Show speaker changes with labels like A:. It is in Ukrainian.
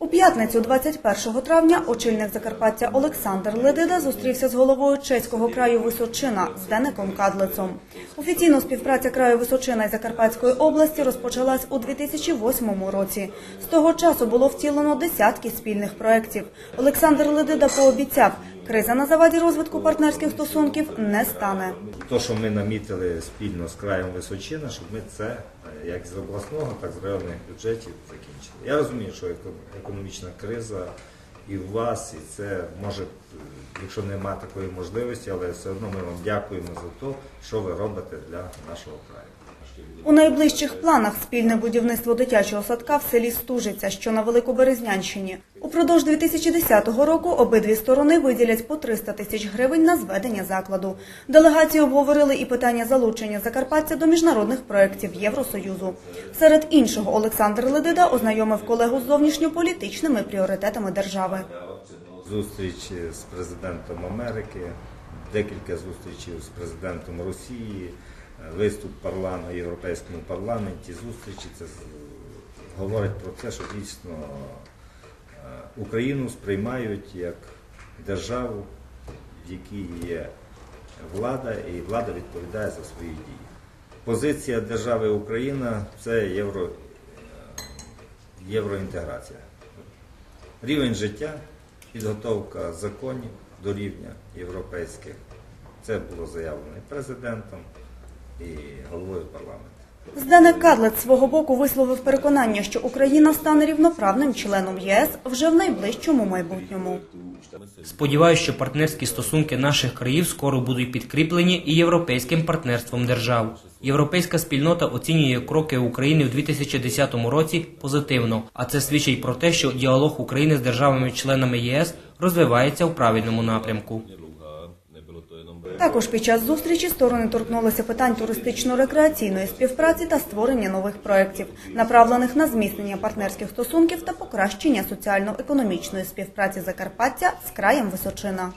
A: У п'ятницю, 21 травня, очільник Закарпаття Олександр Ледида зустрівся з головою чеського краю Височина з Деником Кадлицом. Офіційно співпраця краю Височина і Закарпатської області розпочалась у 2008 році. З того часу було втілено десятки спільних проєктів. Олександр Ледида пообіцяв, криза на заваді розвитку партнерських стосунків не стане.
B: То, що ми намітили спільно з краєм Височина, щоб ми це е, як з обласного, так і з районних бюджетів закінчили. Я розумію, що еко- економічна криза і у вас, і це може, е, якщо нема такої можливості, але все одно ми вам дякуємо за те, що ви робите для нашого краю.
A: У найближчих планах спільне будівництво дитячого садка в селі Стужиця, що на Великоберезнянщині. Упродовж 2010 року обидві сторони виділять по 300 тисяч гривень на зведення закладу. Делегації обговорили і питання залучення Закарпаття до міжнародних проєктів Євросоюзу. Серед іншого Олександр Ледида ознайомив колегу з зовнішньополітичними пріоритетами держави.
B: Зустріч з президентом Америки, декілька зустрічей з президентом Росії, виступ парламенту Європейському парламенті, зустрічі. Це говорить про те, що дійсно Україну сприймають як державу, в якій є влада, і влада відповідає за свої дії. Позиція держави Україна це євро, е, євроінтеграція. Рівень життя, підготовка законів до рівня європейських. Це було заявлено і президентом, і головою парламенту.
A: Зденек Кадлет свого боку висловив переконання, що Україна стане рівноправним членом єС вже в найближчому майбутньому.
C: Сподіваюся, що партнерські стосунки наших країв скоро будуть підкріплені і європейським партнерством держав. Європейська спільнота оцінює кроки України в 2010 році позитивно, а це свідчить про те, що діалог України з державами-членами ЄС розвивається в правильному напрямку.
A: Також під час зустрічі сторони торкнулися питань туристично-рекреаційної співпраці та створення нових проєктів, направлених на зміцнення партнерських стосунків та покращення соціально-економічної співпраці Закарпаття з краєм Височина.